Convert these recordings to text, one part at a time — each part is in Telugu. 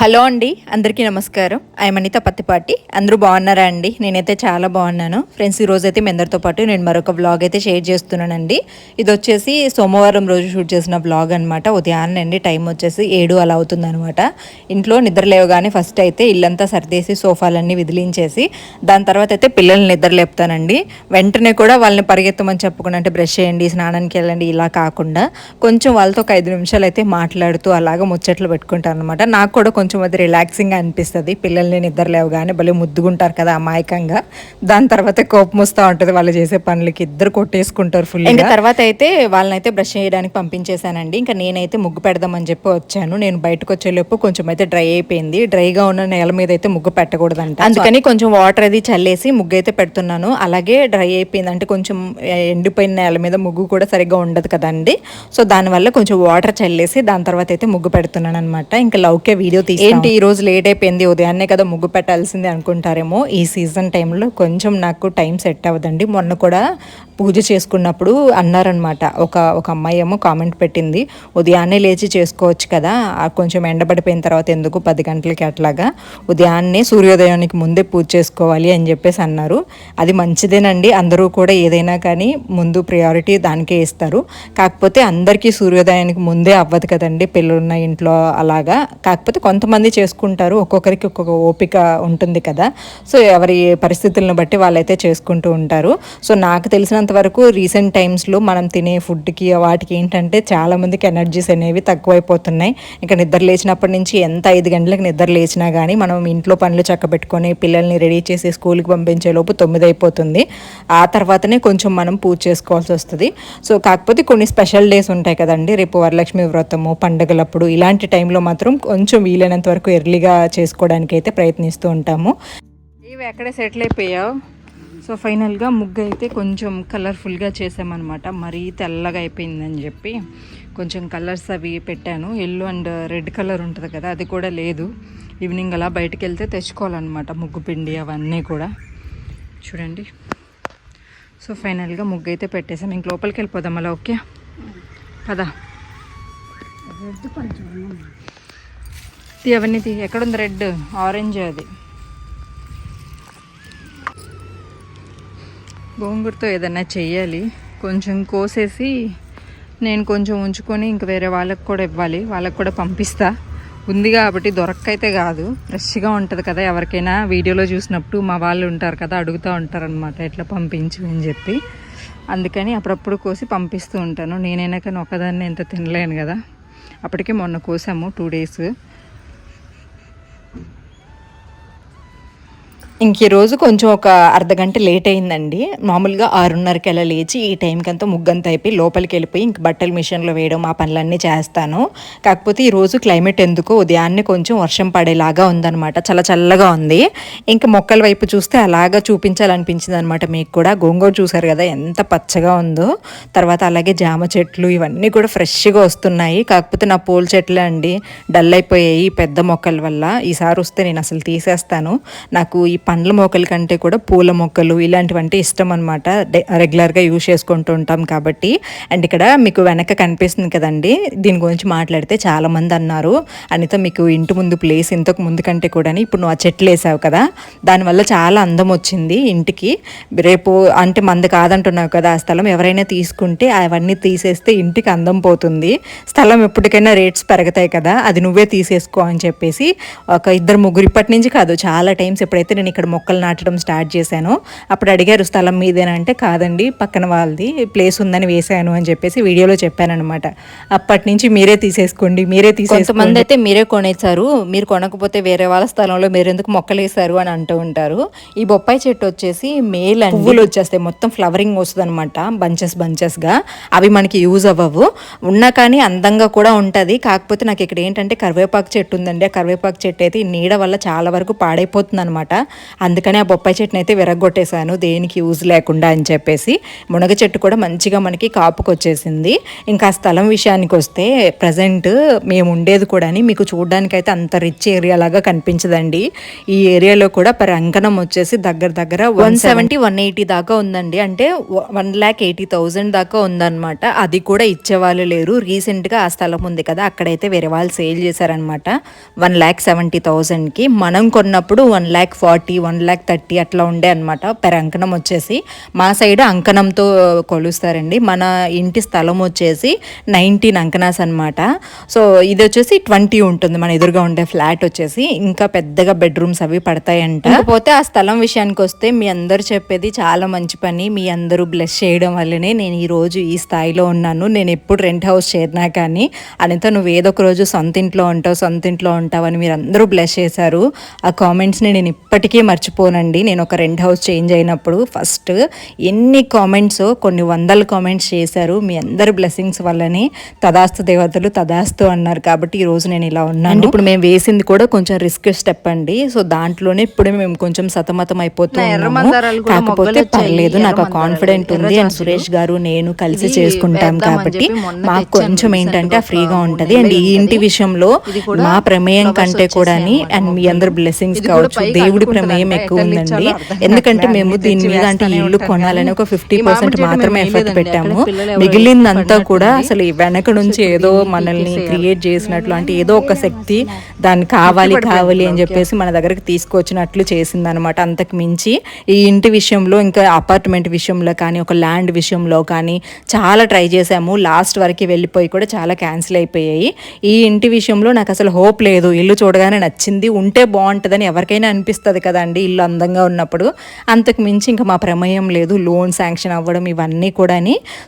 హలో అండి అందరికీ నమస్కారం. ఐఎమ్ అనిత పత్తిపాటి. అందరూ బాగున్నారా అండి? నేనైతే చాలా బాగున్నాను. ఫ్రెండ్స్ ఈ అయితే మీ అందరితో పాటు నేను మరొక బ్లాగ్ అయితే షేర్ చేస్తున్నానండి. ఇది వచ్చేసి సోమవారం రోజు షూట్ చేసిన బ్లాగ్ అనమాట ఉదయాన్నే అండి టైం వచ్చేసి ఏడు అలా అవుతుందనమాట ఇంట్లో నిద్ర లేవగానే ఫస్ట్ అయితే ఇల్లంతా సర్దేసి సోఫాలన్నీ విదిలించేసి దాని తర్వాత అయితే పిల్లల్ని నిద్ర లేపుతానండి. వెంటనే కూడా వాళ్ళని పరిగెత్తమని చెప్పుకుని అంటే బ్రష్ చేయండి స్నానానికి వెళ్ళండి ఇలా కాకుండా కొంచెం వాళ్ళతో ఒక ఐదు నిమిషాలు అయితే మాట్లాడుతూ అలాగ ముచ్చట్లు పెట్టుకుంటాను అనమాట నాకు కూడా కొంచెం అది రిలాక్సింగ్గా అనిపిస్తుంది. పిల్లల్ని నిద్ర లేవగానే భలే ముద్దుగుంటారు కదా అమాయకంగా. దాని తర్వాత కోపం వస్తూ ఉంటుంది వాళ్ళు చేసే పనులకి. ఇద్దరు కొట్టేసుకుంటారు ఫుల్ ఇంకా తర్వాత అయితే వాళ్ళనైతే బ్రష్ చేయడానికి పంపించేశానండి. ఇంకా నేనైతే ముగ్గు పెడదామని చెప్పి వచ్చాను. నేను బయటకు వచ్చేలోపు కొంచెం అయితే డ్రై అయిపోయింది. డ్రైగా ఉన్న నేల మీద అయితే ముగ్గు పెట్టకూడదంట. అందుకని కొంచెం వాటర్ అది చల్లేసి ముగ్గు అయితే పెడుతున్నాను. అలాగే డ్రై అయిపోయింది. అంటే కొంచెం ఎండిపోయిన నేల మీద ముగ్గు కూడా సరిగ్గా ఉండదు కదండి. సో దానివల్ల కొంచెం వాటర్ చల్లేసి దాని తర్వాత అయితే ముగ్గు పెడుతున్నాను అనమాట ఇంకా లౌకే వీడియో తీసి ఏంటి ఈ రోజు లేట్ అయిపోయింది ఉదయాన్నే కదా ముగ్గు పెట్టాల్సింది అనుకుంటారేమో. ఈ సీజన్ టైంలో కొంచెం నాకు టైం సెట్ అవ్వదండి. మొన్న కూడా పూజ చేసుకున్నప్పుడు అన్నారనమాట ఒక ఒక అమ్మాయి ఏమో కామెంట్ పెట్టింది ఉదయాన్నే లేచి చేసుకోవచ్చు కదా కొంచెం ఎండబడిపోయిన తర్వాత ఎందుకు పది గంటలకి అట్లాగా? ఉదయాన్నే సూర్యోదయానికి ముందే పూజ చేసుకోవాలి అని చెప్పేసి అన్నారు. అది మంచిదేనండి. అందరూ కూడా ఏదైనా కానీ ముందు ప్రయారిటీ దానికే ఇస్తారు. కాకపోతే అందరికీ సూర్యోదయానికి ముందే అవ్వదు కదండి పిల్లలున్న ఇంట్లో అలాగా. కాకపోతే కొంత కొంతమంది చేసుకుంటారు. ఒక్కొక్కరికి ఒక్కొక్క ఓపిక ఉంటుంది కదా. సో ఎవరి పరిస్థితులను బట్టి వాళ్ళైతే చేసుకుంటూ ఉంటారు. సో నాకు తెలిసినంత వరకు రీసెంట్ టైమ్స్లో మనం తినే ఫుడ్కి వాటికి ఏంటంటే చాలామందికి ఎనర్జీస్ అనేవి తక్కువైపోతున్నాయి. ఇంకా నిద్ర లేచినప్పటి నుంచి ఎంత ఐదు గంటలకు నిద్ర లేచినా కానీ మనం ఇంట్లో పనులు చక్కబెట్టుకొని పిల్లల్ని రెడీ చేసి స్కూల్కి పంపించే లోపు తొమ్మిది అయిపోతుంది ఆ తర్వాతనే కొంచెం మనం పూజ చేసుకోవాల్సి వస్తుంది. సో కాకపోతే కొన్ని స్పెషల్ డేస్ ఉంటాయి కదండి. రేపు వరలక్ష్మి వ్రతము పండుగలప్పుడు ఇలాంటి టైంలో మాత్రం కొంచెం వీలైనంత వరకు ఎర్లీగా చేసుకోవడానికి అయితే ప్రయత్నిస్తూ ఉంటాము. ఇవి ఎక్కడే సెటిల్ అయిపోయావు? సో ఫైనల్గా ముగ్గు అయితే కొంచెం కలర్ఫుల్గా చేసామన్నమాట. మరీ తెల్లగా అయిపోయిందని చెప్పి కొంచెం కలర్స్ అవి పెట్టాను. ఎల్లో అండ్ రెడ్ కలర్ ఉంటుంది కదా అది కూడా లేదు. ఈవినింగ్ అలా బయటికి వెళ్తే తెచ్చుకోవాలన్నమాట ముగ్గు పిండి అవన్నీ కూడా. చూడండి. సో ఫైనల్గా ముగ్గు అయితే పెట్టేసాం. ఇంక లోపలికి వెళ్ళిపోదాం అలా ఓకే? పదా. అవన్నీ తీ ఎక్కడుంది రెడ్? ఆరెంజ్ అది. గోంగూరతో ఏదైనా చెయ్యాలి. కొంచెం కోసేసి నేను కొంచెం ఉంచుకొని ఇంక వేరే వాళ్ళకి కూడా ఇవ్వాలి. వాళ్ళకి కూడా పంపిస్తా. ఉంది కాబట్టి దొరక్కైతే కాదు. ఫ్రెష్గా ఉంటుంది కదా ఎవరికైనా. వీడియోలో చూసినప్పుడు మా వాళ్ళు ఉంటారు కదా అడుగుతూ ఉంటారనమాట ఎట్లా పంపించు అని చెప్పి. అందుకని అప్పుడప్పుడు కోసి పంపిస్తూ ఉంటాను. నేనైనా కానీ ఒకదాన్ని ఎంత తినలేను కదా. అప్పటికే మొన్న కోసాము టూ డేస్. ఇంక ఈరోజు కొంచెం ఒక అర్ధగంట లేట్ అయిందండి. మామూలుగా ఆరున్నరకి అలా లేచి ఈ టైంకి అంతా ముగ్గంత అయిపోయి లోపలికి వెళ్ళిపోయి ఇంక బట్టలు మిషన్లో వేయడం ఆ పనులన్నీ చేస్తాను. కాకపోతే ఈరోజు క్లైమేట్ ఎందుకో ఉదయాన్నే కొంచెం వర్షం పడేలాగా ఉందన్నమాట. చాలా చల్లగా ఉంది. ఇంకా మొక్కల వైపు చూస్తే అలాగా చూపించాలనిపించింది అనమాట మీకు కూడా. గోంగూర చూసారు కదా ఎంత పచ్చగా ఉందో. తర్వాత అలాగే జామ చెట్లు ఇవన్నీ కూడా ఫ్రెష్గా వస్తున్నాయి. కాకపోతే నా పూల చెట్లే అండి డల్ అయిపోయాయి పెద్ద మొక్కల వల్ల. ఈసారి వస్తే నేను అసలు తీసేస్తాను. నాకు ఈ పండ్ల మొక్కల కంటే కూడా పూల మొక్కలు ఇలాంటివంటే ఇష్టం అనమాట రెగ్యులర్గా యూజ్ చేసుకుంటూ ఉంటాం కాబట్టి. అండ్ ఇక్కడ మీకు వెనక కనిపిస్తుంది కదండి దీని గురించి మాట్లాడితే చాలామంది అన్నారు. అనిత మీకు ఇంటి ముందు ప్లేస్ ఇంతకు ముందు కంటే కూడా ఇప్పుడు నువ్వు ఆ చెట్లు వేసావు కదా దానివల్ల చాలా అందం వచ్చింది ఇంటికి. రేపు అంటే మంది కాదంటున్నావు కదా ఆ స్థలం ఎవరైనా తీసుకుంటే అవన్నీ తీసేస్తే ఇంటికి అందం పోతుంది. స్థలం ఎప్పటికైనా రేట్స్ పెరుగుతాయి కదా అది నువ్వే తీసేసుకో అని చెప్పేసి ఒక ఇద్దరు ముగ్గురు ఇప్పటి నుంచి కాదు చాలా టైమ్స్ ఎప్పుడైతే నేను ఇక్కడ మొక్కలు నాటడం స్టార్ట్ చేశాను. అప్పుడు అడిగారు స్థలం మీదేనంటే కాదండి పక్కన వాళ్ళది ప్లేస్ ఉందని వేసాను అని చెప్పేసి వీడియోలో చెప్పానమాట అప్పటి నుంచి మీరే తీసేసుకోండి మీరే తీసేసుకోండి. అయితే మీరే కొనేసారు మీరు కొనకపోతే వేరే వాళ్ళ స్థలంలో మీరు ఎందుకు మొక్కలు వేసారు అని అంటూ ఉంటారు. ఈ బొప్పాయి చెట్టు వచ్చేసి మేల్ అండ్. పువ్వులు వచ్చేస్తాయి మొత్తం ఫ్లవరింగ్ వస్తుంది అనమాట బంచెస్ బంచెస్గా. అవి మనకి యూజ్ అవ్వవు. ఉన్నా కానీ అందంగా కూడా ఉంటుంది. కాకపోతే నాకు ఇక్కడ ఏంటంటే కరివేపాకు చెట్టు ఉందండి. ఆ కరివేపాకు చెట్టు అయితే ఈ నీడ వల్ల చాలా వరకు పాడైపోతుంది అనమాట అందుకని ఆ బొప్పాయి చెట్టుని అయితే విరగొట్టేశాను దేనికి యూజ్ లేకుండా అని చెప్పేసి. మునగ చెట్టు కూడా మంచిగా మనకి కాపుకి వచ్చేసింది ఇంకా ఆ స్థలం విషయానికి వస్తే ప్రజెంట్ మేము ఉండేది కూడా మీకు చూడడానికైతే అంత రిచ్ ఏరియా లాగా కనిపించదండి. ఈ ఏరియాలో కూడా పర్ వచ్చేసి దగ్గర దగ్గర వన్ సెవెంటీ వన్ ఎయిటీ దాకా ఉందండి. అంటే వన్ ల్యాక్ ఎయిటీ థౌజండ్ దాకా ఉందన్నమాట. అది కూడా ఇచ్చేవాళ్ళు లేరు. రీసెంట్గా ఆ స్థలం ఉంది కదా అక్కడైతే వేరే వాళ్ళు సేల్ చేశారనమాట వన్ ల్యాక్ సెవెంటీ థౌజండ్కి. మనం కొన్నప్పుడు one lakh forty one lakh thirty అట్లా ఉండే అనమాట పెర్ అంకణం వచ్చేసి మా సైడ్ అంకణంతో కొలుస్తారండి. మన ఇంటి స్థలం వచ్చేసి నైన్టీన్ అంకనాస్ అనమాట సో ఇది వచ్చేసి ట్వంటీ ఉంటుంది. మన ఎదురుగా ఉండే ఫ్లాట్ వచ్చేసి ఇంకా పెద్దగా బెడ్రూమ్స్ అవి పడతాయంట. పోతే ఆ స్థలం విషయానికి వస్తే మీ అందరు చెప్పేది చాలా మంచి పని. మీ అందరూ బ్లెస్ చేయడం వల్లనే నేను ఈ రోజు ఈ స్థాయిలో ఉన్నాను. నేను ఎప్పుడు రెంట్ హౌస్ చేరినా కానీ అనిత నువ్వు ఏదో ఒక రోజు సొంత ఇంట్లో ఉంటావు సొంత ఇంట్లో ఉంటావు అని మీరు అందరూ బ్లెస్ చేశారు. ఆ కామెంట్స్ని నేను ఇప్పటికీ మర్చిపోనండి. నేను ఒక రెంట్ హౌస్ చేంజ్ అయినప్పుడు ఫస్ట్ ఎన్ని కామెంట్స్ కొన్ని వందల కామెంట్స్ చేశారు. మీ అందరి బ్లెస్సింగ్స్ వల్లనే తదాస్తు దేవతలు తదాస్తు అన్నారు. కాబట్టి ఈ రోజు నేను ఇలా ఉన్నాను. ఇప్పుడు మేము వేసింది కూడా కొంచెం రిస్క్ స్టెప్ అండి. సో దాంట్లోనే ఇప్పుడే మేము కొంచెం సతమతం అయిపోతున్నాము కాకపోతే పర్లేదు. నాకు కాన్ఫిడెంట్ ఉంది. అండ్ సురేష్ గారు నేను కలిసి చేసుకుంటాం కాబట్టి మాకు కొంచెం ఏంటంటే ఫ్రీగా ఉంటది. అండ్ ఈ ఇంటి విషయంలో మా ప్రమేయం కంటే కూడా అండ్ మీ అందరు బ్లెస్సింగ్స్ కావచ్చు. దేవుడి ప్రమేయం ఎక్కువ ఉందండి? ఎందుకంటే మేము దీని మీద అంటే ఇల్లు కొనాలని ఒక ఫిఫ్టీ పర్సెంట్ మాత్రమే ఎఫర్ట్ పెట్టాము. మిగిలిందంతా కూడా అసలు ఈ వెనక నుంచి ఏదో మనల్ని క్రియేట్ చేసినట్లు అంటే ఏదో ఒక శక్తి దాన్ని కావాలి కావాలి అని చెప్పేసి మన దగ్గరికి తీసుకొచ్చినట్లు చేసింది అనమాట అంతకు మించి. ఈ ఇంటి విషయంలో ఇంకా అపార్ట్మెంట్ విషయంలో కానీ ఒక ల్యాండ్ విషయంలో కానీ చాలా ట్రై చేసాము లాస్ట్ వరకు వెళ్ళిపోయి కూడా చాలా క్యాన్సిల్ అయిపోయాయి. ఈ ఇంటి విషయంలో నాకు అసలు హోప్ లేదు. ఇల్లు చూడగానే నచ్చింది. ఉంటే బాగుంటుందని ఎవరికైనా అనిపిస్తుంది కదండి ఇల్లు అందంగా ఉన్నప్పుడు. అంతకు మించి ఇంకా మా ప్రమేయం లేదు లోన్ శాంక్షన్ అవ్వడం ఇవన్నీ కూడా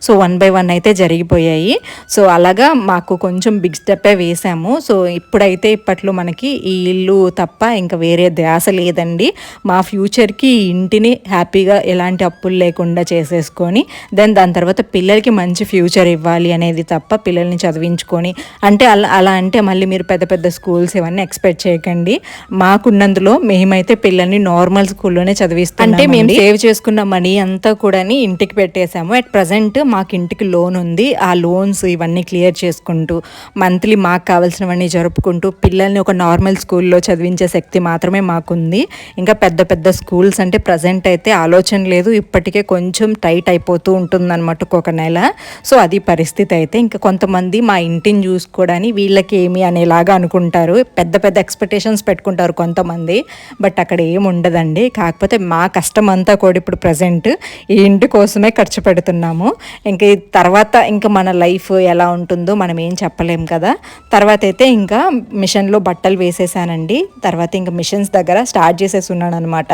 సో వన్ బై వన్ అయితే జరిగిపోయాయి. సో అలాగా మాకు కొంచెం బిగ్ స్టెప్పే వేసాము. సో ఇప్పుడైతే ఇప్పట్లో మనకి ఈ ఇల్లు తప్ప ఇంకా వేరే ధ్యాస లేదండి. మా ఫ్యూచర్కి ఇంటిని హ్యాపీగా ఎలాంటి అప్పులు లేకుండా చేసేసుకొని దెన్ దాని తర్వాత పిల్లలకి మంచి ఫ్యూచర్ ఇవ్వాలి అనేది తప్ప పిల్లల్ని చదివించుకొని. అంటే అలా అలా అంటే మళ్ళీ మీరు పెద్ద పెద్ద స్కూల్స్ ఇవన్నీ ఎక్స్పెక్ట్ చేయకండి. మాకున్నందులో మేమైతే పిల్లల్ని నార్మల్ స్కూల్లోనే చదివిస్తాం అంటే మేము సేవ్ చేసుకున్న మనీ అంతా కూడా ఇంటికి పెట్టేశాము. అట్ ప్రజెంట్ మాకు ఇంటికి లోన్ ఉంది. ఆ లోన్స్ ఇవన్నీ క్లియర్ చేసుకుంటూ మంత్లీ మాకు కావాల్సినవన్నీ జరుపుకుంటూ పిల్లల్ని ఒక నార్మల్ స్కూల్లో చదివించే శక్తి మాత్రమే మాకుంది. ఇంకా పెద్ద పెద్ద స్కూల్స్ అంటే ప్రజెంట్ అయితే ఆలోచన లేదు. ఇప్పటికే కొంచెం టైట్ అయిపోతూ ఉంటుందన్నమాట ఒక నెల. సో అది పరిస్థితి అయితే ఇంకా కొంతమంది మా ఇంటిని చూసుకోవడానికి వీళ్ళకి ఏమి అనేలాగా అనుకుంటారు. పెద్ద పెద్ద ఎక్స్పెక్టేషన్స్ పెట్టుకుంటారు కొంతమంది. బట్ అక్కడ ఏం ఉండదండి కాకపోతే మా కష్టం అంతా కూడా ఇప్పుడు ప్రజెంట్ ఈ ఇంటి కోసమే ఖర్చు పెడుతున్నాము. ఇంకా తర్వాత ఇంకా మన లైఫ్ ఎలా ఉంటుందో మనం ఏం చెప్పలేం కదా. తర్వాత అయితే ఇంకా మిషన్లో బట్టలు వేసేసానండి. తర్వాత ఇంకా మిషన్స్ దగ్గర స్టార్ట్ చేసేసి ఉన్నాను అనమాట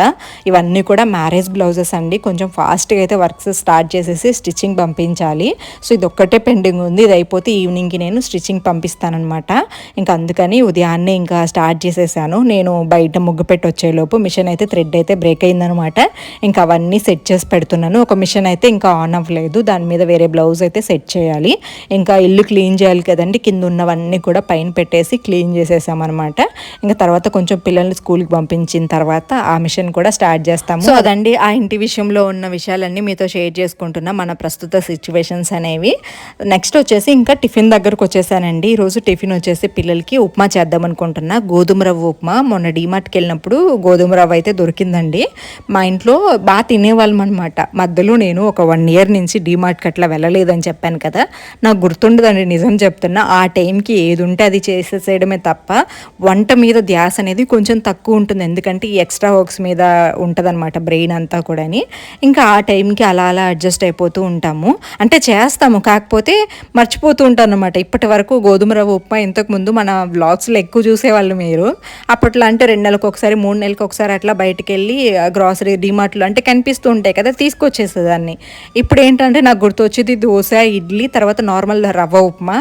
ఇవన్నీ కూడా మ్యారేజ్ బ్లౌజెస్ అండి. కొంచెం ఫాస్ట్గా అయితే వర్క్స్ స్టార్ట్ చేసేసి స్టిచ్చింగ్ పంపించాలి. సో ఇది ఒక్కటే పెండింగ్ ఉంది. ఇది అయిపోతే ఈవినింగ్కి నేను స్టిచ్చింగ్ పంపిస్తానమాట ఇంకా అందుకని ఉదయాన్నే ఇంకా స్టార్ట్ చేసేసాను. నేను బయట ముగ్గు పెట్టి వచ్చేలోపు మిషన్ అయితే థ్రెడ్ అయితే బ్రేక్ అయిందనమాట. ఇంకా అవన్నీ సెట్ చేసి పెడుతున్నాను. ఒక మిషన్ అయితే ఇంకా ఆన్ అవ్వలేదు. దాని మీద వేరే బ్లౌజ్ అయితే సెట్ చేయాలి. ఇంకా ఇల్లు క్లీన్ చేయాలి కదండి. కింద ఉన్నవన్నీ కూడా పైన పెట్టేసి క్లీన్ చేసేసామన్నమాట ఇంకా తర్వాత కొంచెం పిల్లల్ని స్కూల్కి పంపించిన తర్వాత ఆ మిషన్ కూడా స్టార్ట్ చేస్తాము. సో అదండి ఆ ఇంటి విషయంలో ఉన్న విషయాలన్నీ మీతో షేర్ చేసుకుంటున్నా మన ప్రస్తుత సిచ్యువేషన్స్ అనేవి. నెక్స్ట్ వచ్చేసి ఇంకా టిఫిన్ దగ్గరకు వచ్చేసానండి. ఈరోజు టిఫిన్ వచ్చేసి పిల్లలకి ఉప్మా చేద్దాం అనుకుంటున్నా గోధుమ రవ్వ ఉప్మా. మొన్న డీమార్ట్కి వెళ్ళినప్పుడు గోధుమ రవ్వ అయితే దొరికిందండి. మా ఇంట్లో బాగా తినేవాళ్ళం అనమాట మధ్యలో నేను ఒక వన్ ఇయర్ నుంచి డీమార్ట్కి అట్లా వెళ్ళలేదని చెప్పాను కదా. నాకు గుర్తుండదండి నిజం చెప్తున్నా. ఆ టైంకి ఏది ఉంటే అది చేసేసేయడమే తప్ప వంట మీద ధ్యాస అనేది కొంచెం తక్కువ ఉంటుంది. ఎందుకంటే ఈ ఎక్స్ట్రా వర్క్స్ మీద ఉంటుందన్నమాట బ్రెయిన్ అంతా కూడా ఇంకా ఆ టైంకి అలా అలా అడ్జస్ట్ అయిపోతూ ఉంటాము. అంటే చేస్తాము కాకపోతే మర్చిపోతూ ఉంటాను అనమాట ఇప్పటి వరకు గోధుమ రవ్వ ఉప్మా ఇంతకుముందు మన బ్లాగ్స్లో ఎక్కువ చూసేవాళ్ళు మీరు. అప్పట్లో అంటే రెండు నెలలకు ఒకసారి మూడు నెలలకు ఒకసారి అట్లా బయటకు వెళ్ళి గ్రాసరీ డిమార్ట్లు అంటే కనిపిస్తూ ఉంటాయి కదా తీసుకొచ్చేసేదాన్ని. ఇప్పుడు ఏంటంటే నాకు గుర్తొచ్చేది దోశ ఇడ్లీ తర్వాత నార్మల్ రవ్వ ఉప్మా.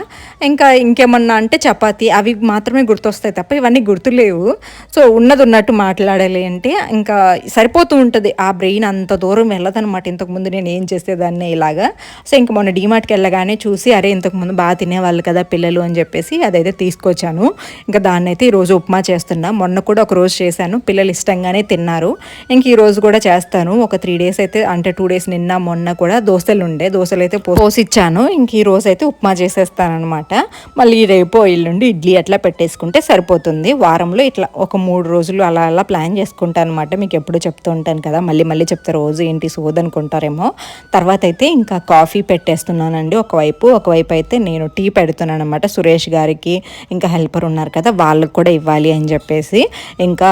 ఇంకా ఇంకేమన్నా అంటే చపాతీ అవి మాత్రమే గుర్తొస్తాయి తప్ప ఇవన్నీ గుర్తులేవు. సో ఉన్నది ఉన్నట్టు మాట్లాడాలి అంటే ఇంకా సరిపోతూ ఉంటుంది. ఆ బ్రెయిన్ అంత దూరం వెళ్ళదనమాట ఇంతకుముందు నేను ఏం చేసేదాన్ని ఇలాగా. సో ఇంక మొన్న డీమార్ట్కి వెళ్ళగానే చూసి అరే ఇంతకుముందు బాగా తినేవాళ్ళు కదా పిల్లలు అని చెప్పేసి అదైతే తీసుకొచ్చాను. ఇంకా దాన్నైతే ఈరోజు ఉప్మా చేస్తున్నా. మొన్న కూడా ఒక రోజు చేశాను. పిల్లలు ఇష్టం ఇష్టంగానే తిన్నారు. ఇంక ఈ రోజు కూడా చేస్తాను. ఒక త్రీ డేస్ అయితే అంటే టూ డేస్ నిన్న మొన్న కూడా దోశలు ఉండే దోశలు అయితే పోసిచ్చాను. ఇంక ఈ రోజు అయితే ఉప్మా చేసేస్తాను అనమాట మళ్ళీ రేపు ఎల్లుండి ఇడ్లీ అట్లా పెట్టేసుకుంటే సరిపోతుంది. వారంలో ఇట్లా ఒక మూడు రోజులు అలా అలా ప్లాన్ చేసుకుంటాను అనమాట మీకు ఎప్పుడు చెప్తూ ఉంటాను కదా మళ్ళీ మళ్ళీ చెప్తే రోజు ఏంటి సోదనుకుంటారేమో తర్వాత అయితే ఇంకా కాఫీ పెట్టేస్తున్నానండి. ఒకవైపు ఒకవైపు అయితే నేను టీ పెడుతున్నాను అనమాట సురేష్ గారికి. ఇంకా హెల్పర్ ఉన్నారు కదా వాళ్ళకి కూడా ఇవ్వాలి అని చెప్పేసి. ఇంకా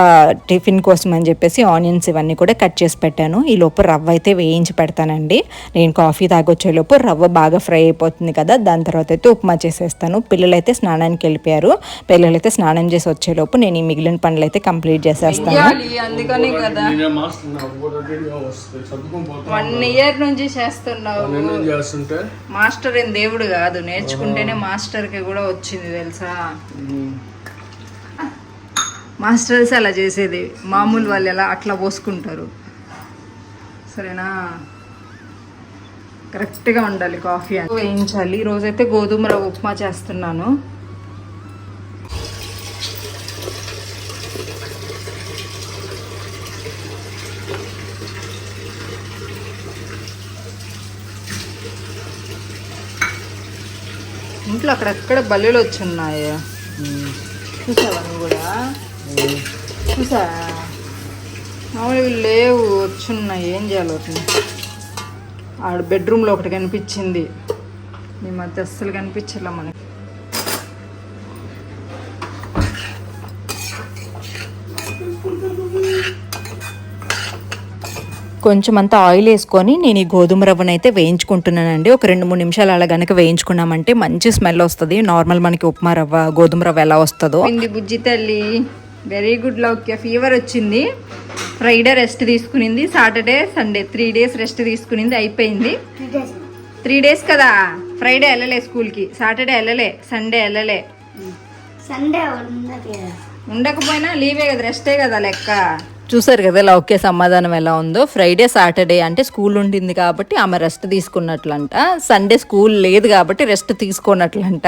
టిఫిన్ కోసం అని చెప్పేసి ఆనియన్స్ ఇవన్నీ కూడా కట్ చేసి పెట్టాను. ఈ లోపు రవ్వ అయితే వేయించి పెడతానండి. నేను కాఫీ తాగొచ్చే లోపు రవ్వ బాగా ఫ్రై అయిపోతుంది కదా దాని తర్వాత అయితే ఉప్మా చేసేస్తాను. పిల్లలైతే స్నానానికి వెళ్ళిపోయారు. పిల్లలైతే స్నానం చేసి వచ్చేలోపు నేను ఈ మిగిలిన పనులు అయితే కంప్లీట్ చేసేస్తాను. అందుకని కదా. వన్ ఇయర్ నుంచి చేస్తున్నావు. మాస్టర్ ఏం దేవుడు కాదు. నేర్చుకుంటేనే మాస్టర్కి కూడా వచ్చింది తెలుసా? మాస్టర్స్ అలా చేసేది. మామూలు వాళ్ళు ఎలా అట్లా పోసుకుంటారు. సరేనా? కరెక్ట్గా ఉండాలి కాఫీ అని వేయించాలి. ఈరోజైతే గోధుమ రవ్వ ఉప్మా చేస్తున్నాను. ఇంట్లో అక్కడక్కడ బల్లులు వచ్చి ఉన్నాయి? చూసావా నువ్వు చూసా మామూలుగా లేవు వచ్చున్నాయి ఏం చేయాలి వాటిని ఆడ బెడ్రూమ్లో ఒకటి కనిపించింది. ఈ మధ్య అస్సలు కనిపించలే మనకి. కొంచెం అంతా ఆయిల్ వేసుకొని నేను ఈ గోధుమ రవ్వను అయితే వేయించుకుంటున్నానండి. ఒక రెండు మూడు నిమిషాలు అలా గనక వేయించుకున్నామంటే మంచి స్మెల్ వస్తుంది. నార్మల్ మనకి ఉప్మా రవ్వ గోధుమ రవ్వ ఎలా వస్తుందో. బుజ్జి తల్లి. వెరీ గుడ్ లౌక్య ఫీవర్ వచ్చింది. Friday rest తీసుకునింది. Saturday Sunday three days rest తీసుకునింది. అయిపోయింది. త్రీ డేస్ కదా? ఫ్రైడే వెళ్ళలే స్కూల్కి. సాటర్డే వెళ్ళలే సండే వెళ్ళలే. సండే ఉన్నది కదా. ఉండకపోయినా లీవే కదా రెస్టే కదా లెక్క. చూసారు కదా లౌక్య సమాధానం ఎలా ఉందో. ఫ్రైడే సాటర్డే అంటే స్కూల్ ఉండింది కాబట్టి ఆమె రెస్ట్ తీసుకున్నట్లంట. సండే స్కూల్ లేదు కాబట్టి రెస్ట్ తీసుకున్నట్లంట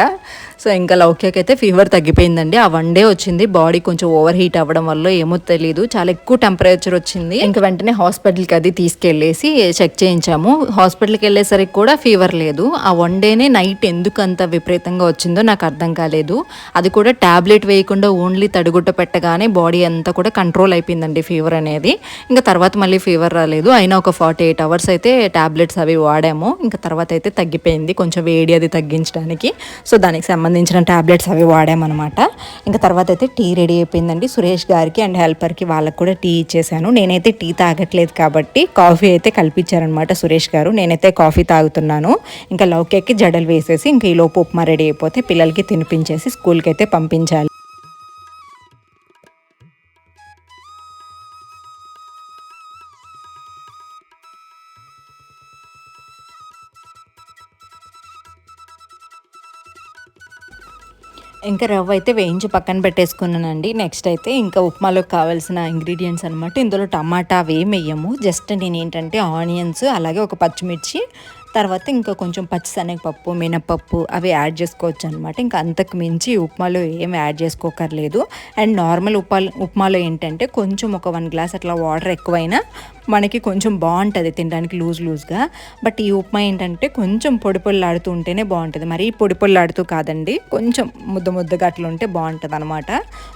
సో ఇంకా లౌక్యకి అయితే ఫీవర్ తగ్గిపోయిందండి. ఆ వన్ డే వచ్చింది. బాడీ కొంచెం ఓవర్ హీట్ అవ్వడం వల్ల ఏమో తెలియదు చాలా ఎక్కువ టెంపరేచర్ వచ్చింది. ఇంకా వెంటనే హాస్పిటల్కి అది తీసుకెళ్ళేసి చెక్ చేయించాము. హాస్పిటల్కి వెళ్ళేసరికి కూడా ఫీవర్ లేదు. ఆ వన్ డేనే నైట్ ఎందుకు అంత విపరీతంగా వచ్చిందో నాకు అర్థం కాలేదు. అది కూడా టాబ్లెట్ వేయకుండా ఓన్లీ తడిగుట్ట పెట్టగానే బాడీ అంతా కూడా కంట్రోల్ అయిపోయిందండి ఫీవర్ అనేది. ఇంకా తర్వాత మళ్ళీ ఫీవర్ రాలేదు. అయినా ఒక ఫార్టీ ఎయిట్ అవర్స్ అయితే టాబ్లెట్స్ అవి వాడాము. ఇంకా తర్వాత అయితే తగ్గిపోయింది. కొంచెం వేడి అది తగ్గించడానికి. సో దానికి సంబంధించిన టాబ్లెట్స్ అవి వాడామన్నమాట. ఇంకా తర్వాత అయితే టీ రెడీ అయిపోయిందండి సురేష్ గారికి అండ్ హెల్పర్కి. వాళ్ళకి కూడా టీ ఇచ్చేసాను. నేనైతే టీ తాగట్లేదు కాబట్టి కాఫీ అయితే కల్పించారనమాట సురేష్ గారు. నేనైతే కాఫీ తాగుతున్నాను. ఇంకా లౌకేకి జడలు వేసేసి ఇంకా ఈ లోపు ఉప్మా రెడీ అయిపోతే పిల్లలకి తినిపించేసి స్కూల్కి అయితే పంపించాలి. ఇంకా రవ్వ అయితే వేయించి పక్కన పెట్టేసుకున్నానండి. నెక్స్ట్ అయితే ఇంకా ఉప్మాలోకి కావాల్సిన ఇంగ్రీడియంట్స్ అనమాట ఇందులో టమాటా అవి వేయము జస్ట్ నేను ఏంటంటే ఆనియన్స్ అలాగే ఒక పచ్చిమిర్చి తర్వాత ఇంకా కొంచెం పచ్చిశనగపప్పు మినపప్పు అవి యాడ్ చేసుకోవచ్చు అనమాట ఇంకా అంతకు మించి ఉప్మాలో ఏం యాడ్ చేసుకోకర్లేదు. అండ్ నార్మల్ ఉప్మా ఉప్మాలో ఏంటంటే కొంచెం ఒక వన్ గ్లాస్ అట్లా వాటర్ ఎక్కువైనా మనకి కొంచెం బాగుంటుంది తినడానికి లూజ్ లూజ్గా. బట్ ఈ ఉప్మా ఏంటంటే కొంచెం పొడి పొల్లాడుతూ ఉంటేనే బాగుంటుంది. మరి పొడి పొల్లాడుతూ కాదండి కొంచెం ముద్ద ముద్దగా అట్లా ఉంటే బాగుంటుంది అనమాట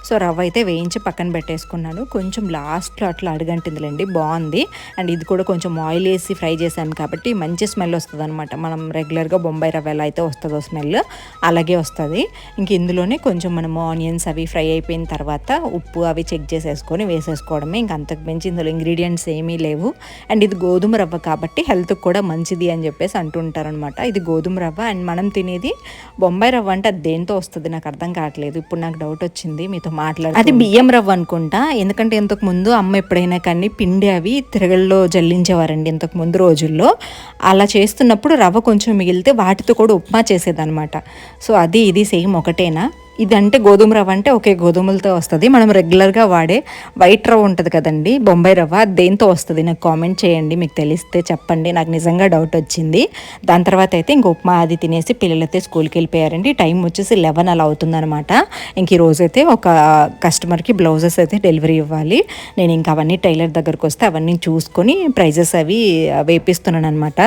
సో రవ్వ అయితే వేయించి పక్కన పెట్టేసుకున్నాను. కొంచెం లాస్ట్లో అట్లా అడుగంటిందిలేండి బాగుంది. అండ్ ఇది కూడా కొంచెం ఆయిల్ వేసి ఫ్రై చేశాను కాబట్టి మంచి స్మెల్ వస్తుంది. అనమాట మనం రెగ్యులర్గా బొంబాయి రవ్వ ఎలా అయితే వస్తుందో స్మెల్ అలాగే వస్తుంది. ఇంక ఇందులోనే కొంచెం మనము ఆనియన్స్ అవి ఫ్రై అయిపోయిన తర్వాత ఉప్పు అవి చెక్ చేసేసుకొని వేసేసుకోవడమే. ఇంక అంతకు మించి ఇందులో ఇంగ్రీడియంట్స్ ఏమీ లేవు. అండ్ ఇది గోధుమ రవ్వ కాబట్టి హెల్త్కి కూడా మంచిది అని చెప్పేసి అంటుంటారనమాట ఇది గోధుమ రవ్వ అండ్ మనం తినేది బొంబాయి రవ్వ అంటే అది దేంతో వస్తుంది నాకు అర్థం కావట్లేదు. ఇప్పుడు నాకు డౌట్ వచ్చింది మీతో మాట్లాడు అది బియ్యం రవ్వ అనుకుంటా. ఎందుకంటే ఇంతకు ముందు అమ్మ ఎప్పుడైనా కానీ పిండి అవి తిరగల్లో జల్లించేవారండి ఇంతకు ముందు రోజుల్లో. అలా చేస్తున్నప్పుడు రవ్వ కొంచెం మిగిలితే వాటితో కూడా ఉప్మా చేసేదనమాట సో అది ఇది సేమ్ ఒకటేనా? ఇదంటే గోధుమ రవ్వ అంటే ఒకే గోధుమలతో వస్తుంది. మనం రెగ్యులర్గా వాడే వైట్ రవ్వ ఉంటుంది కదండి బొంబాయి రవ్వ దేంతో వస్తుంది నాకు కామెంట్ చేయండి మీకు తెలిస్తే చెప్పండి నాకు నిజంగా డౌట్ వచ్చింది. దాని తర్వాత అయితే ఇంక ఉప్మా అది తినేసి పిల్లలైతే స్కూల్కి వెళ్ళిపోయారండి. టైం వచ్చేసి లెవెన్ అలా అవుతుందనమాట ఇంక ఈరోజు అయితే ఒక కస్టమర్కి బ్లౌజెస్ అయితే డెలివరీ ఇవ్వాలి. నేను ఇంకా అవన్నీ టైలర్ దగ్గరకు వస్తే అవన్నీ చూసుకొని ప్రైజెస్ అవి వేపిస్తున్నాను అనమాట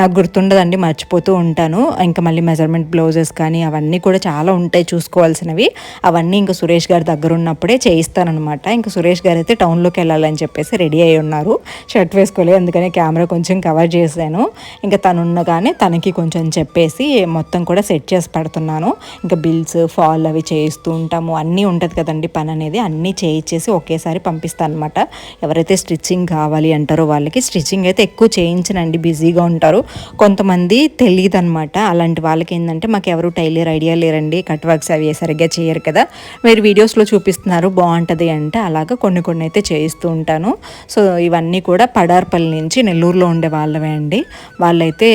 నాకు గుర్తుండదండి మర్చిపోతూ ఉంటాను. ఇంకా మళ్ళీ మెజర్మెంట్ బ్లౌజెస్ కానీ అవన్నీ కూడా చాలా ఉంటాయి చూసుకోవాలి చూసుకోవాల్సినవి అవన్నీ ఇంకా సురేష్ గారి దగ్గర ఉన్నప్పుడే చేయిస్తానమాట ఇంకా సురేష్ గారు అయితే టౌన్లోకి వెళ్ళాలని చెప్పేసి రెడీ అయి ఉన్నారు. షర్ట్ వేసుకోలేదు అందుకని కెమెరా కొంచెం కవర్ చేశాను. ఇంకా తను ఉండగానే తనకి కొంచెం చెప్పేసి మొత్తం కూడా సెట్ చేసి పెడుతున్నాను. ఇంకా బిల్స్ ఫాల్ అవి చేయిస్తూ ఉంటాము. అన్నీ ఉంటుంది కదండి పని అనేది. అన్నీ చేయించేసి ఒకేసారి పంపిస్తాను అనమాట ఎవరైతే స్టిచ్చింగ్ కావాలి అంటారో వాళ్ళకి స్టిచ్చింగ్ అయితే ఎక్కువ చేయించనండి. బిజీగా ఉంటారు. కొంతమంది తెలియదు అనమాట అలాంటి వాళ్ళకి ఏంటంటే మాకు ఎవరు టైలర్ ఐడియా లేరండి. కట్ వర్క్స్ అవి సరిగ్గా చేయరు కదా. మీరు వీడియోస్లో చూపిస్తున్నారు బాగుంటుంది అంటే అలాగా కొన్ని కొన్ని అయితే చేయిస్తూ ఉంటాను. సో ఇవన్నీ కూడా పడార్పల్లి నుంచి నెల్లూరులో ఉండే వాళ్ళవే అండి. వాళ్ళైతే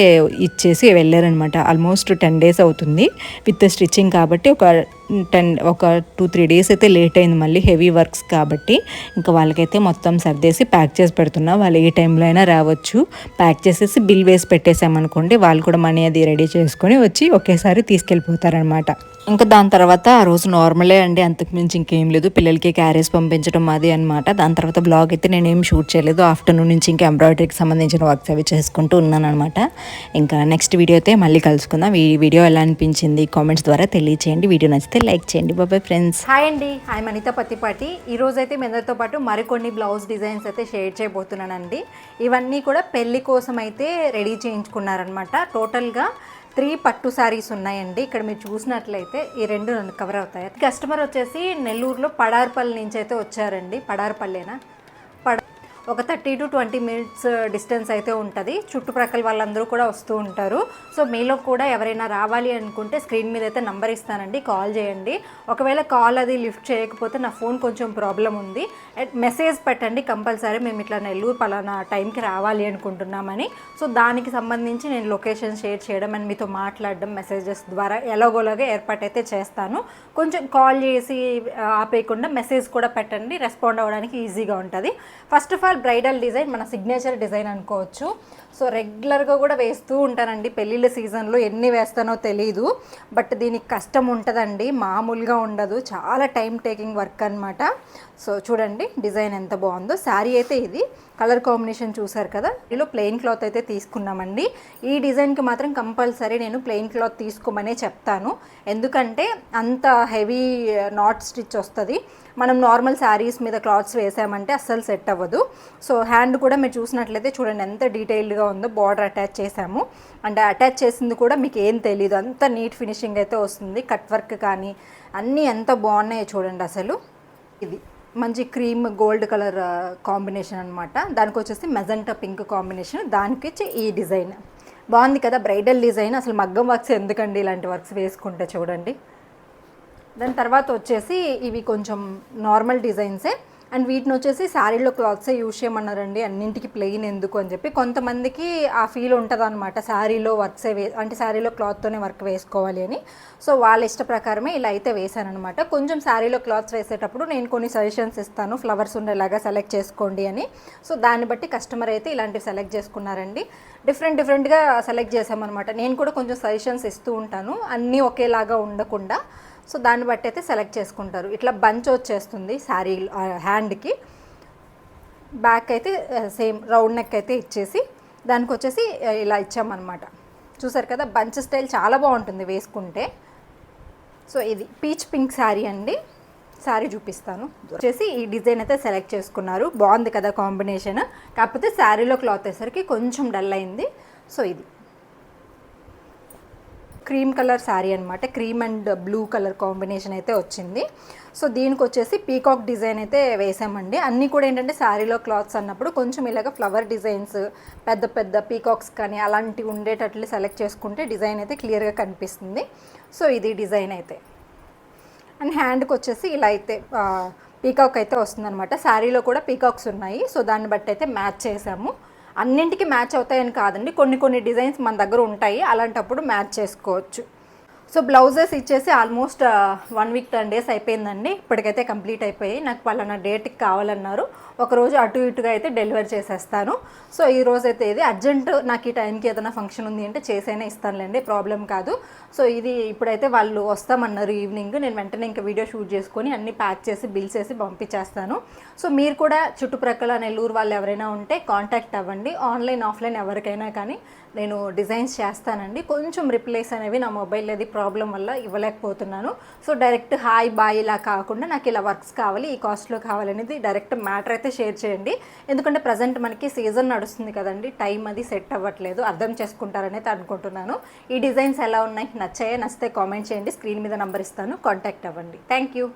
ఇచ్చేసి వెళ్ళారనమాట ఆల్మోస్ట్ టెన్ డేస్ అవుతుంది. విత్ స్టిచ్చింగ్ కాబట్టి ఒక టెన్ ఒక టూ త్రీ డేస్ అయితే లేట్ అయింది మళ్ళీ హెవీ వర్క్స్ కాబట్టి. ఇంకా వాళ్ళకైతే మొత్తం సర్దేసి ప్యాక్ చేసి పెడుతున్నా. వాళ్ళు ఏ టైంలో అయినా రావచ్చు. ప్యాక్ చేసేసి బిల్ వేసి పెట్టేసామనుకోండి వాళ్ళు కూడా మనీ అది రెడీ చేసుకొని వచ్చి ఒకేసారి తీసుకెళ్ళిపోతారనమాట. ఇంకా దాని తర్వాత ఆ రోజు నార్మలే అండి. అంతకు మించి ఇంకేం లేదు. పిల్లలకి క్యారేజ్ పంపించడం అది అనమాట దాని తర్వాత బ్లాగ్ అయితే నేను షూట్ చేయలేదు. ఆఫ్టర్నూన్ నుంచి ఇంకా ఎంబ్రాయిడరీకి సంబంధించిన వర్క్స్ అవి చేసుకుంటూ ఉన్నాను అనమాట ఇంకా నెక్స్ట్ వీడియో అయితే మళ్ళీ కలుసుకుందాం. ఈ వీడియో ఎలా అనిపించింది కామెంట్స్ ద్వారా తెలియచేయండి. వీడియో నచ్చితే లైక్ చేయండి. Bye bye friends. హాయ్ అండి. హాయ్ మనిత పత్తిపాటి. ఈ రోజు అయితే మీ అందరితో పాటు మరికొన్ని బ్లౌజ్ డిజైన్స్ అయితే షేర్ చేయబోతున్నానండి. ఇవన్నీ కూడా పెళ్ళి కోసం అయితే రెడీ చేయించుకున్నారనమాట టోటల్గా త్రీ పట్టు శారీస్ ఉన్నాయండి. ఇక్కడ మీరు చూసినట్లయితే ఈ రెండు నన్ను కవర్ అవుతాయి. కస్టమర్ వచ్చేసి నెల్లూరులో పడార్పల్లి నుంచి అయితే వచ్చారండి. పడార్పల్లేనా? ఒక thirty to twenty minutes distance అయితే ఉంటుంది. చుట్టుప్రక్కల వాళ్ళందరూ కూడా వస్తూ ఉంటారు. సో మీలో కూడా ఎవరైనా రావాలి అనుకుంటే స్క్రీన్ మీద అయితే నంబర్ ఇస్తానండి. కాల్ చేయండి. ఒకవేళ కాల్ అది లిఫ్ట్ చేయకపోతే నా ఫోన్ కొంచెం ప్రాబ్లం ఉంది. మెసేజ్ పెట్టండి కంపల్సరీ. మేము ఇట్లా నెల్లూరు పలానా టైంకి రావాలి అనుకుంటున్నామని. సో దానికి సంబంధించి నేను లొకేషన్ షేర్ చేయడం అండ్ మీతో మాట్లాడడం మెసేజెస్ ద్వారా ఎలాగోలాగా ఏర్పాటు అయితే చేస్తాను. కొంచెం కాల్ చేసి ఆపేయకుండా మెసేజ్ కూడా పెట్టండి. రెస్పాండ్ అవ్వడానికి ఈజీగా ఉంటుంది. First of all bridal design మన సిగ్నేచర్ డిజైన్ అనుకోవచ్చు. సో రెగ్యులర్గా కూడా వేస్తూ ఉంటానండి. పెళ్ళిళ్ళ సీజన్లో ఎన్ని వేస్తానో తెలియదు బట్ దీనికి కష్టం ఉంటుందండి. మామూలుగా ఉండదు. చాలా టైం టేకింగ్ వర్క్ అనమాట సో చూడండి డిజైన్ ఎంత బాగుందో. శారీ అయితే ఇది. కలర్ కాంబినేషన్ చూసారు కదా? ఇందులో ప్లెయిన్ క్లాత్ అయితే తీసుకున్నామండి. ఈ డిజైన్కి మాత్రం కంపల్సరీ నేను ప్లెయిన్ క్లాత్ తీసుకోమనే చెప్తాను. ఎందుకంటే అంత హెవీ నాట్ స్టిచ్ వస్తుంది. మనం నార్మల్ శారీస్ మీద క్లాత్స్ వేసామంటే అస్సలు సెట్ అవ్వదు. సో హ్యాండ్ కూడా మీరు చూసినట్లయితే చూడండి ఎంత డీటెయిల్డ్గా ఉందో బార్డర్ అటాచ్ చేసాము అండ్ అటాచ్ చేసింది కూడా మీకు ఏం తెలియదు అంత నీట్ ఫినిషింగ్ అయితే వస్తుంది. కట్ వర్క్ కానీ అన్నీ ఎంత బాగున్నాయో చూడండి అసలు. ఇది మంచి క్రీమ్ గోల్డ్ కలర్ కాంబినేషన్ అనమాట దానికి వచ్చేసి మెజంటా పింక్ కాంబినేషన్. దానికి వచ్చి ఈ డిజైన్. బాగుంది కదా బ్రైడల్ డిజైన్. అసలు మగ్గం వర్క్స్ ఎందుకండి ఇలాంటి వర్క్స్ వేసుకుంటే చూడండి. దాని తర్వాత వచ్చేసి ఇవి కొంచెం నార్మల్ డిజైన్సే. అండ్ వీటిని వచ్చేసి శారీలో క్లాత్సే యూజ్ చేయమన్నారండి. అన్నింటికి ప్లెయిన్ ఎందుకు అని చెప్పి. కొంతమందికి ఆ ఫీల్ ఉంటుంది అనమాట శారీలో వర్క్సే వే అంటే శారీలో క్లాత్తోనే వర్క్ వేసుకోవాలి అని. సో వాళ్ళ ఇష్ట ప్రకారమే ఇలా అయితే వేశానమాట కొంచెం శారీలో క్లాత్స్ వేసేటప్పుడు నేను కొన్ని సజెషన్స్ ఇస్తాను. ఫ్లవర్స్ ఉండేలాగా సెలెక్ట్ చేసుకోండి అని. సో దాన్ని బట్టి కస్టమర్ అయితే ఇలాంటివి సెలెక్ట్ చేసుకున్నారండి. డిఫరెంట్ డిఫరెంట్గా సెలెక్ట్ చేసామన్నమాట నేను కూడా కొంచెం సజెషన్స్ ఇస్తూ ఉంటాను. అన్నీ ఒకేలాగా ఉండకుండా. సో దాన్ని బట్టి అయితే సెలెక్ట్ చేసుకుంటారు. ఇట్లా బంచ్ వచ్చేస్తుంది శారీ హ్యాండ్కి. బ్యాక్ అయితే సేమ్ రౌండ్ నెక్ అయితే ఇచ్చేసి దానికి వచ్చేసి ఇలా ఇచ్చామన్నమాట. చూసారు కదా బంచ్ స్టైల్ చాలా బాగుంటుంది వేసుకుంటే. సో ఇది పీచ్ పింక్ శారీ అండి. శారీ చూపిస్తాను. వచ్చేసి ఈ డిజైన్ అయితే సెలెక్ట్ చేసుకున్నారు. బాగుంది కదా కాంబినేషన్. కాకపోతే శారీలో క్లాత్ వేసరికి కొంచెం డల్ అయింది. సో ఇది. క్రీమ్ కలర్ శారీ అనమాట cream and blue colour combination అయితే వచ్చింది. సో దీనికి వచ్చేసి పీకాక్ డిజైన్ అయితే వేసామండి. అన్నీ కూడా ఏంటంటే శారీలో క్లాత్స్ అన్నప్పుడు కొంచెం ఇలాగ ఫ్లవర్ డిజైన్స్ పెద్ద పెద్ద పీకాక్స్ కానీ అలాంటివి ఉండేటట్లు సెలెక్ట్ చేసుకుంటే డిజైన్ అయితే క్లియర్గా కనిపిస్తుంది. సో ఇది డిజైన్ అయితే. అండ్ హ్యాండ్కి వచ్చేసి ఇలా అయితే పీకాక్ అయితే వస్తుందన్నమాట. శారీలో కూడా పీకాక్స్ ఉన్నాయి. సో దాన్ని బట్టి అయితే మ్యాచ్ చేసాము. అన్నింటికి మ్యాచ్ అవుతాయని కాదండి. కొన్ని కొన్ని డిజైన్స్ మన దగ్గర ఉంటాయి. అలాంటప్పుడు మ్యాచ్ చేసుకోవచ్చు. సో బ్లౌజెస్ ఇచ్చేసి almost one week ten days అయిపోయిందండి. ఇప్పటికైతే కంప్లీట్ అయిపోయాయి. నాకు పలానా డేట్కి కావాలన్నారు. ఒకరోజు అటు ఇటుగా అయితే డెలివరీ చేసేస్తాను. సో ఈ రోజు అయితే ఇది అర్జెంట్. నాకు ఈ టైంకి ఏదైనా ఫంక్షన్ ఉంది అంటే చేసైనా ఇస్తానులేండి. ప్రాబ్లం కాదు. సో ఇది ఇప్పుడైతే వాళ్ళు వస్తామన్నారు ఈవినింగ్. నేను వెంటనే ఇంకా వీడియో షూట్ చేసుకొని అన్ని ప్యాక్ చేసి బిల్స్ వేసి పంపించేస్తాను. సో మీరు కూడా చుట్టుప్రక్కల నెల్లూరు వాళ్ళు ఎవరైనా ఉంటే కాంటాక్ట్ అవ్వండి. ఆన్లైన్ ఆఫ్లైన్ ఎవరికైనా కానీ నేను డిజైన్స్ చేస్తానండి. కొంచెం రిప్లేస్ అనేవి నా మొబైల్ అది ప్రాబ్లం వల్ల ఇవ్వలేకపోతున్నాను. సో డైరెక్ట్ హాయ్ బాయ్ ఇలా కాకుండా నాకు ఇలా వర్క్స్ కావాలి ఈ కాస్ట్లో కావాలనేది డైరెక్ట్ మ్యాటర్ అయితే షేర్ చేయండి. ఎందుకంటే ప్రజెంట్ మనకి సీజన్ నడుస్తుంది కదండి. టైం అది సెట్ అవ్వట్లేదు. అర్థం చేసుకుంటారనేది అనుకుంటున్నాను. ఈ డిజైన్స్ ఎలా ఉన్నాయి? నచ్చాయా? నచ్చితే కామెంట్ చేయండి. స్క్రీన్ మీద నంబర్ ఇస్తాను. కాంటాక్ట్ అవ్వండి. Thank you